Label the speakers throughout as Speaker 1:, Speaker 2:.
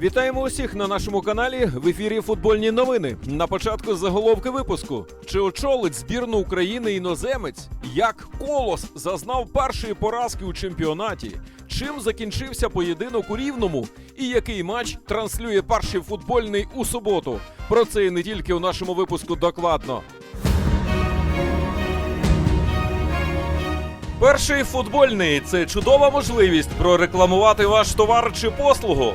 Speaker 1: Вітаємо усіх на нашому каналі в ефірі Футбольні новини. На початку заголовки випуску. Чи очолить збірну України іноземець? Як колос зазнав першої поразки у чемпіонаті? Чим закінчився поєдинок у Рівному? І який матч транслює перший футбольний у суботу? Про це і не тільки у нашому випуску докладно. Перший футбольний це чудова можливість прорекламувати ваш товар чи послугу.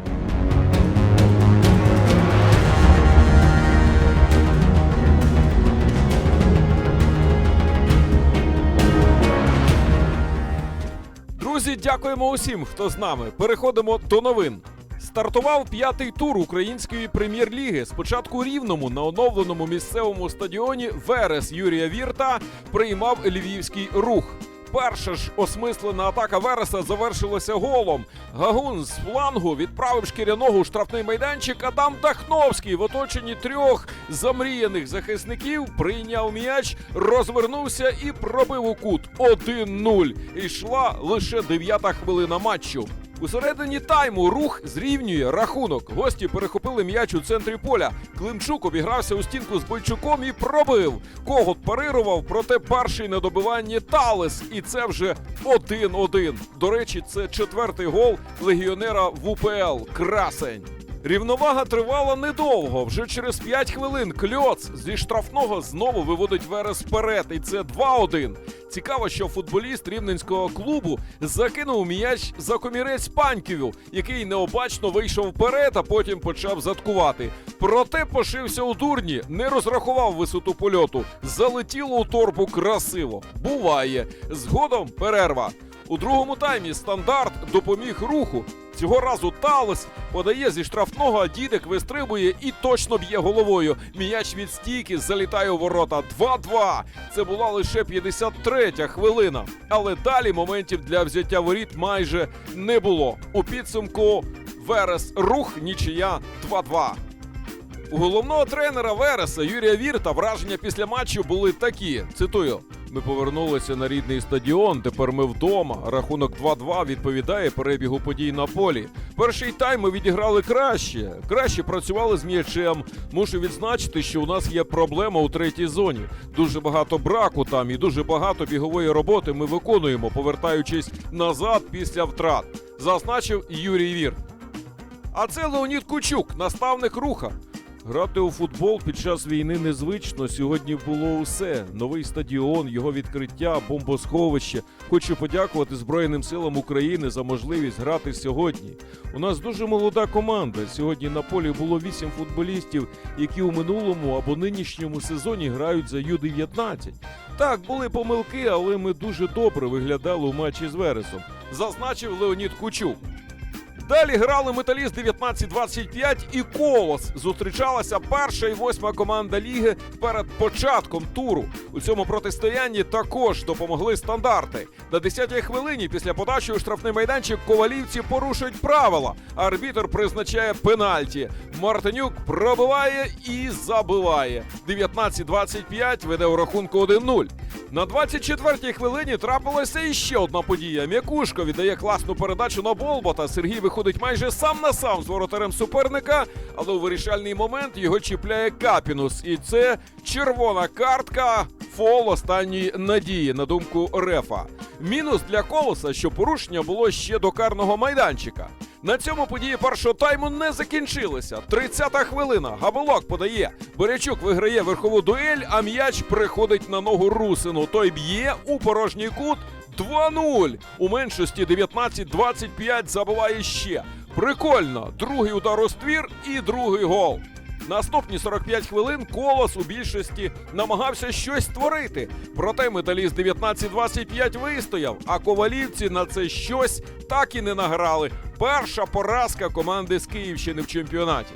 Speaker 1: Дякуємо усім, хто з нами. Переходимо до новин. Стартував п'ятий тур української прем'єр-ліги. Спочатку рівному на оновленому місцевому стадіоні Верес Юрія Вірта приймав львівський рух. Перша ж осмислена атака Вереса завершилася голом. Гагун з флангу відправив шкіряного у штрафний майданчик. Адам Дахновський в оточенні трьох замріяних захисників прийняв м'яч, розвернувся і пробив у кут 1-0. Ішла лише дев'ята хвилина матчу. У середині тайму рух зрівнює рахунок. Гості перехопили м'яч у центрі поля. Климчук обігрався у стінку з Бойчуком і пробив. Когот парирував, проте перший на добиванні Талес. І це вже 1-1. До речі, це четвертий гол легіонера в УПЛ. Красень. Рівновага тривала недовго. Вже через 5 хвилин кльоц зі штрафного знову виводить Верес вперед. І це 2-1. Цікаво, що футболіст рівненського клубу закинув м'яч за комірець Паньківю, який необачно вийшов вперед, а потім почав заткувати. Проте пошився у дурні, не розрахував висоту польоту. Залетіло у торбу красиво. Буває. Згодом перерва. У другому таймі стандарт допоміг руху. Цього разу Талес подає зі штрафного, а дідик вистрибує і точно б'є головою. М'яч від стійки залітає у ворота. 2-2. Це була лише 53-я хвилина. Але далі моментів для взяття воріт майже не було. У підсумку Верес рух нічия 2-2. У головного тренера Вереса Юрія Вірта враження після матчу були такі. Цитую. Ми повернулися на рідний стадіон. Тепер ми вдома. Рахунок 2-2 відповідає перебігу подій на полі. Перший тайм ми відіграли краще. Краще працювали з м'ячем. Мушу відзначити, що у нас є проблема у третій зоні. Дуже багато браку там і дуже багато бігової роботи ми виконуємо, повертаючись назад після втрат. Зазначив Юрій Вір. А це Леонід Кучук, наставник руха. Грати у футбол під час війни незвично. Сьогодні було усе: новий стадіон, його відкриття, бомбосховище. Хочу подякувати Збройним силам України за можливість грати сьогодні. У нас дуже молода команда. Сьогодні на полі було вісім футболістів, які у минулому або нинішньому сезоні грають за Ю-19. Так, були помилки, але ми дуже добре виглядали у матчі з Вересом. Зазначив Леонід Кучук. Далі грали металіст 19-25 і Колос. Зустрічалася перша і восьма команда ліги перед початком туру. У цьому протистоянні також допомогли стандарти. На 10-й хвилині після подачі у штрафний майданчик ковалівці порушують правила. Арбітр призначає пенальті. Мартинюк пробиває і забиває. 19-25 веде у рахунку 1-0. На 24-й хвилині трапилася іще одна подія. М'якушко віддає класну передачу на Болбота. Сергій виходить майже сам на сам з воротарем суперника, але у вирішальний момент його чіпляє Капінус. І це червона картка. Фол останньої надії, на думку Рефа. Мінус для колоса, що порушення було ще до карного майданчика. На цьому події першого тайму не закінчилися. 30-та хвилина. Габолок подає. Борячук виграє верхову дуель, а м'яч приходить на ногу Русину. Той б'є у порожній кут 2-0. У меншості 19-25 забиває ще. Прикольно. Другий удар у ствір і другий гол. Наступні 45 хвилин колос у більшості намагався щось створити. Проте металіст 19-25 вистояв, а ковалівці на це щось так і не награли. Перша поразка команди з Київщини в чемпіонаті.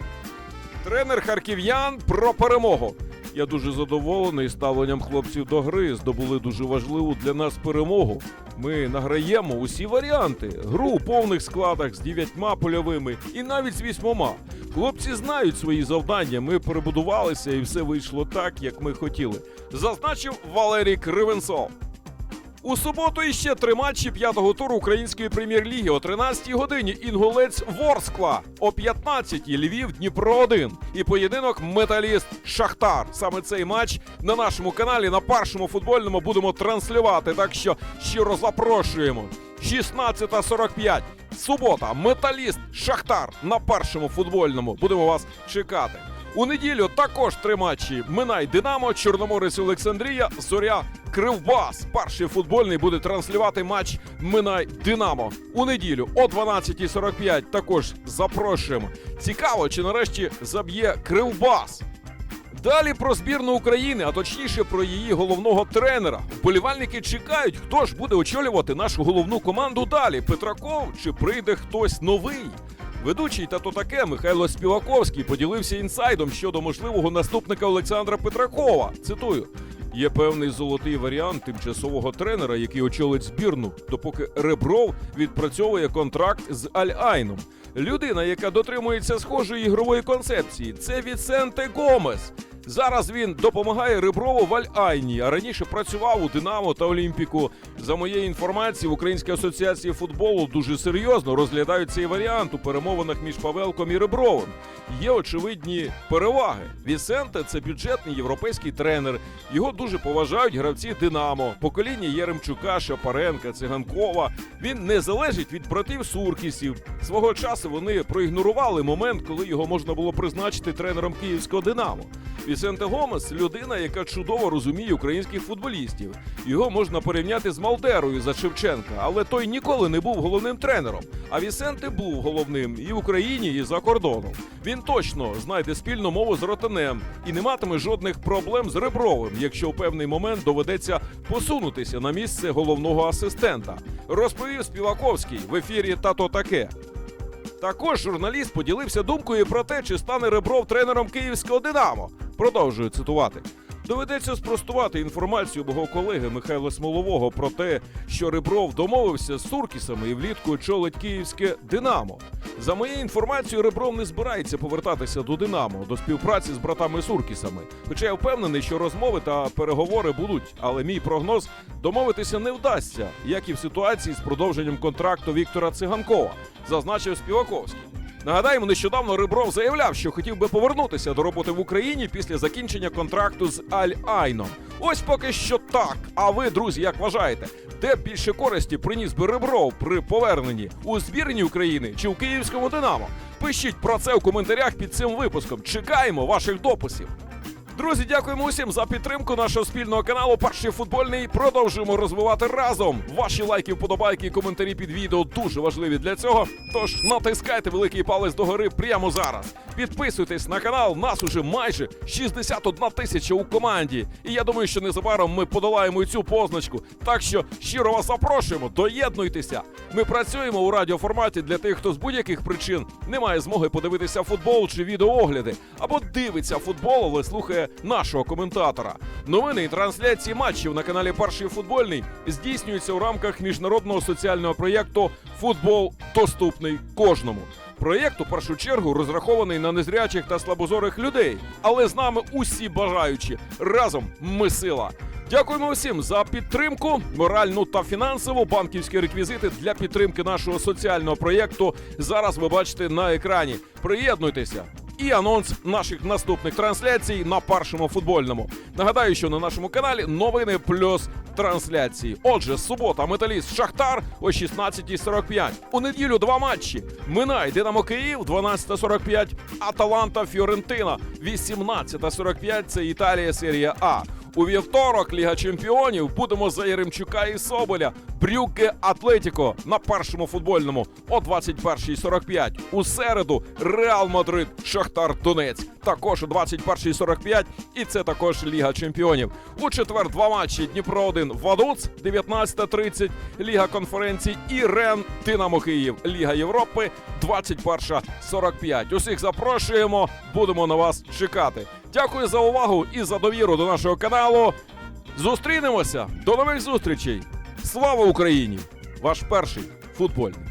Speaker 1: Тренер харків'ян про перемогу. Я дуже задоволений ставленням хлопців до гри. Здобули дуже важливу для нас перемогу. Ми награємо усі варіанти: гру у повних складах з дев'ятьма польовими і навіть з вісьмома. Хлопці знають свої завдання. Ми перебудувалися і все вийшло так, як ми хотіли. Зазначив Валерій Кривенцов. У суботу іще три матчі п'ятого туру української прем'єр-ліги о 13-й годині Інгулець Ворскла, о 15-й Львів Дніпро 1 і поєдинок Металіст Шахтар. Саме цей матч на нашому каналі на першому футбольному будемо транслювати. Так що щиро запрошуємо. 16.45. Субота, Металіст Шахтар на першому футбольному. Будемо вас чекати. У неділю також три матчі: Минай Динамо, Чорноморець Олександрія, Зоря Кривбас. Перший футбольний буде транслювати матч Минай Динамо. У неділю о 12.45 також запрошуємо. Цікаво, чи нарешті заб'є Кривбас. Далі про збірну України, а точніше про її головного тренера. Вболівальники чекають, хто ж буде очолювати нашу головну команду далі. Петраков чи прийде хтось новий. Ведучий та то таке Михайло Співаковський поділився інсайдом щодо можливого наступника Олександра Петракова. Цитую. Є певний золотий варіант тимчасового тренера, який очолить збірну, допоки Ребров відпрацьовує контракт з Аль-Айном. Людина, яка дотримується схожої ігрової концепції, це Віценте Гомес. Зараз він допомагає Реброву в Аль-Айні, а раніше працював у Динамо та Олімпіку. За моєю інформацією, в Українській асоціації футболу дуже серйозно розглядають цей варіант у перемовинах між Павелком і Ребровим. Є очевидні переваги. Вісенте це бюджетний європейський тренер. Його дуже поважають гравці Динамо, покоління Єремчука, Шапаренка, Циганкова. Він не залежить від братів Суркісів. Свого часу вони проігнорували момент, коли його можна було призначити тренером київського Динамо. Вісенте Гомес людина, яка чудово розуміє українських футболістів. Його можна порівняти з Малдерою за Шевченка, але той ніколи не був головним тренером. А Вісенте був головним і в Україні, і за кордоном. Він точно знайде спільну мову з Ротанем і не матиме жодних проблем з Ребровим, якщо в певний момент доведеться посунутися на місце головного асистента. Розповів Співаковський в ефірі Тато таке. Також журналіст поділився думкою про те, чи стане Ребров тренером київського Динамо. Продовжую цитувати. Доведеться спростувати інформацію мого колеги Михайла Смолового про те, що Ребров домовився з Суркісами і влітку очолить київське Динамо. За моєю інформацією, Ребров не збирається повертатися до Динамо до співпраці з братами Суркісами. Хоча я впевнений, що розмови та переговори будуть, але мій прогноз домовитися не вдасться, як і в ситуації з продовженням контракту Віктора Циганкова, зазначив Співаковський. Нагадаємо, нещодавно Рибров заявляв, що хотів би повернутися до роботи в Україні після закінчення контракту з Аль-Айном. Ось поки що так. А ви, друзі, як вважаєте, де більше користі приніс би Рибров при поверненні у збірні України чи у київському Динамо? Пишіть про це у коментарях під цим випуском. Чекаємо ваших дописів. Друзі, дякуємо усім за підтримку нашого спільного каналу. Перший футбольний продовжуємо розвивати разом. Ваші лайки, вподобайки і коментарі під відео дуже важливі для цього. Тож натискайте великий палець догори прямо зараз. Підписуйтесь на канал. Нас уже майже 61 тисяча у команді. І я думаю, що незабаром ми подолаємо цю позначку. Так що щиро вас запрошуємо, доєднуйтеся. Ми працюємо у радіоформаті для тих, хто з будь-яких причин не має змоги подивитися футбол чи відеоогляди, або дивиться футбол, але слухає нашого коментатора. Новини і трансляції матчів на каналі Перший футбольний здійснюються у рамках міжнародного соціального проєкту Футбол доступний кожному. Проєкт у першу чергу розрахований на незрячих та слабозорих людей, але з нами усі бажаючі. Разом ми сила. Дякуємо усім за підтримку, моральну та фінансову. Банківські реквізити для підтримки нашого соціального проєкту зараз ви бачите на екрані. Приєднуйтеся. І анонс наших наступних трансляцій на першому футбольному. Нагадаю, що на нашому каналі новини плюс трансляції. Отже, субота, металіст Шахтар о 16.45. У неділю два матчі. Минай Динамо Київ 12.45, Аталанта Фіорентина 18.45. Це Італія серія А. У вівторок Ліга Чемпіонів будемо за Яремчука і Соболя. Брюгге Атлетіко на першому футбольному о 21.45. У середу Реал Мадрид Шахтар Донець. Також о 21.45. І це також Ліга Чемпіонів. У четвер два матчі Дніпро 1 Вадуц 19.30. Ліга конференцій і Рен Динамо Київ. Ліга Європи 21.45. Усіх запрошуємо. Будемо на вас чекати. Дякую за увагу і за довіру до нашого каналу. Зустрінемося. До нових зустрічей. Слава Україні! Ваш перший футбольний.